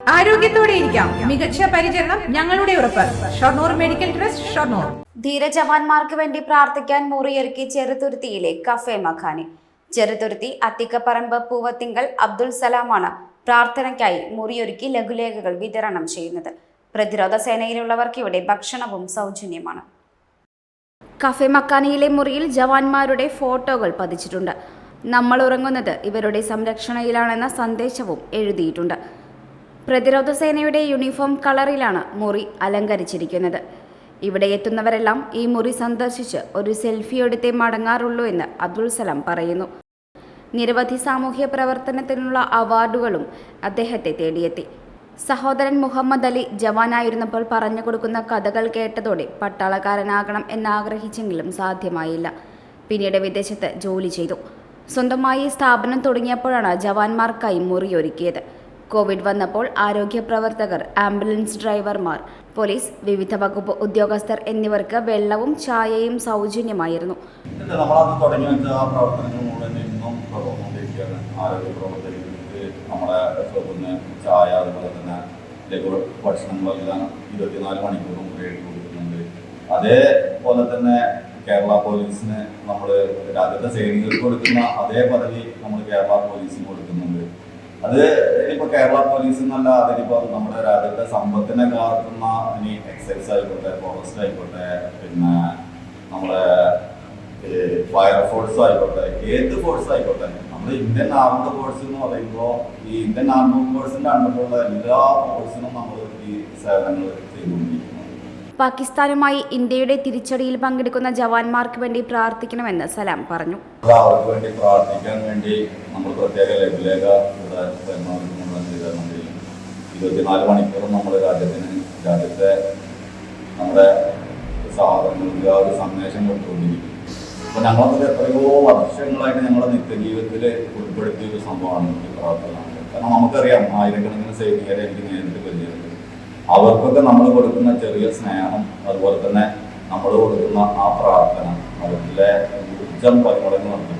ആരോഗ്യത്തോടെ ഇരിക്കാം. മികച്ച പരിചരണം ഞങ്ങളുടെ ഉറപ്പ്. Shoranur medical trust Shoranur. ധീരജവാന്മാർക്ക് വേണ്ടി പ്രാർത്ഥിക്കാൻ മുറിയൊരുക്കി ചെറുതുരുത്തിയിലെ കഫേ മഖാനി. ചെറുതുരുത്തി അത്തിക്കപ്പറമ്പ് പൂവത്തിങ്കൽ അബ്ദുൾ സലാമാണ് പ്രാർത്ഥനയ്ക്കായി മുറിയൊരുക്കി ലഘുലേഖകൾ വിതരണം ചെയ്യുന്നത്. പ്രതിരോധ സേനയിലുള്ളവർക്ക് ഇവിടെ ഭക്ഷണവും സൗജന്യമാണ്. കഫേ മക്കാനിയിലെ മുറിയിൽ ജവാന്മാരുടെ ഫോട്ടോകൾ പതിച്ചിട്ടുണ്ട്. നമ്മൾ ഉറങ്ങുന്നത് ഇവരുടെ സംരക്ഷണയിലാണെന്ന സന്ദേശവും എഴുതിയിട്ടുണ്ട്. പ്രതിരോധ സേനയുടെ യൂണിഫോം കളറിലാണ് മുറി അലങ്കരിച്ചിരിക്കുന്നത്. ഇവിടെ എത്തുന്നവരെല്ലാം ഈ മുറി സന്ദർശിച്ച് ഒരു സെൽഫി എടുത്തേ മടങ്ങാറുള്ളൂ എന്ന് അബ്ദുൾ സലാം പറയുന്നു. നിരവധി സാമൂഹ്യ പ്രവർത്തനത്തിനുള്ള അവാർഡുകളും അദ്ദേഹത്തെ തേടിയെത്തി. സഹോദരൻ മുഹമ്മദ് അലി ജവാനായിരുന്നപ്പോൾ പറഞ്ഞു കൊടുക്കുന്ന കഥകൾ കേട്ടതോടെ പട്ടാളക്കാരനാകണം എന്നാഗ്രഹിച്ചെങ്കിലും സാധ്യമായില്ല. പിന്നീട് വിദേശത്ത് ജോലി ചെയ്തു. സ്വന്തമായി സ്ഥാപനം തുടങ്ങിയപ്പോഴാണ് ജവാന്മാർക്കായി മുറിയൊരുക്കിയത് കോവിഡ് വന്നപ്പോൾ ആരോഗ്യ പ്രവർത്തകർ ആംബുലൻസ് ഡ്രൈവർമാർ പോലീസ് വിവിധ വകുപ്പ് ഉദ്യോഗസ്ഥർ എന്നിവർക്ക് വെള്ളവും ചായയും സൗജന്യമായിരുന്നു. മണിക്കൂറും അതേപോലെ തന്നെ കേരള പോലീസിന് നമ്മൾ രാജ്യത്തെ സൈനികർക്ക് കൊടുക്കുന്ന അതേ പദവി നമ്മൾ കേരള പോലീസിന് കൊടുക്കുന്നുണ്ട്. അത് ഇനിയിപ്പോ കേരള പോലീസ് എന്നല്ല അതിനിപ്പോ നമ്മുടെ രാജ്യത്തെ സമ്പത്തിനെ കാക്കുന്ന ഇനി എക്സൈസ് ആയിക്കോട്ടെ ഫോറസ്റ്റ് ആയിക്കോട്ടെ പിന്നെ നമ്മളെ ഫയർഫോഴ്സ് ആയിക്കോട്ടെ ഏത് ഫോഴ്സ് ആയിക്കോട്ടെ നമ്മുടെ ഇന്ത്യൻ ആർമഡ് ഫോഴ്സ് എന്ന് പറയുമ്പോൾ ഈ ഇന്ത്യൻ ആർമഡ് ഫോഴ്സിന്റെ അണ്ടറിലുള്ള എല്ലാ ഫോഴ്സിനും നമ്മൾ ഈ സേവനങ്ങൾ ചെയ്തുകൊണ്ടിരിക്കുന്നു. പാകിസ്ഥാനുമായി ഇന്ത്യയുടെ തിരിച്ചടിയിൽ പങ്കെടുക്കുന്ന ജവാന്മാർക്ക് വേണ്ടി പ്രാർത്ഥിക്കണമെന്ന് സലാം പറഞ്ഞു. അവർക്ക് വേണ്ടി പ്രാർത്ഥിക്കാൻ വേണ്ടി നമ്മൾ പ്രത്യേക ലഘുലേഖ ഇവിടെ തരുന്നവർക്ക് മുഴുവൻ വിതരണം ചെയ്യും ഇരുപത്തിനാല് മണിക്കൂറും നമ്മൾ രാജ്യത്തിന് രാജ്യത്തെ നമ്മുടെ സാധനങ്ങൾക്ക് ആ ഒരു സന്ദേശം കൊടുത്തുകൊണ്ടിരിക്കും അപ്പോൾ ഞങ്ങളത് എത്രയോ വർഷങ്ങളായിട്ട് ഞങ്ങളുടെ നിത്യജീവിതത്തിൽ ഉൾപ്പെടുത്തിയ ഒരു സംഭവമാണ് കാരണം നമുക്കറിയാം ആയിരക്കണക്കിന് സൈനികരെ എനിക്ക് നേരിട്ട് പരിചയമുണ്ട് അവർക്കൊക്കെ നമ്മൾ കൊടുക്കുന്ന ചെറിയ സ്നേഹം അതുപോലെ തന്നെ നമ്മൾ കൊടുക്കുന്ന ആ പ്രാർത്ഥന അവരിലെ ഊർജം പരിമളങ്ങൾ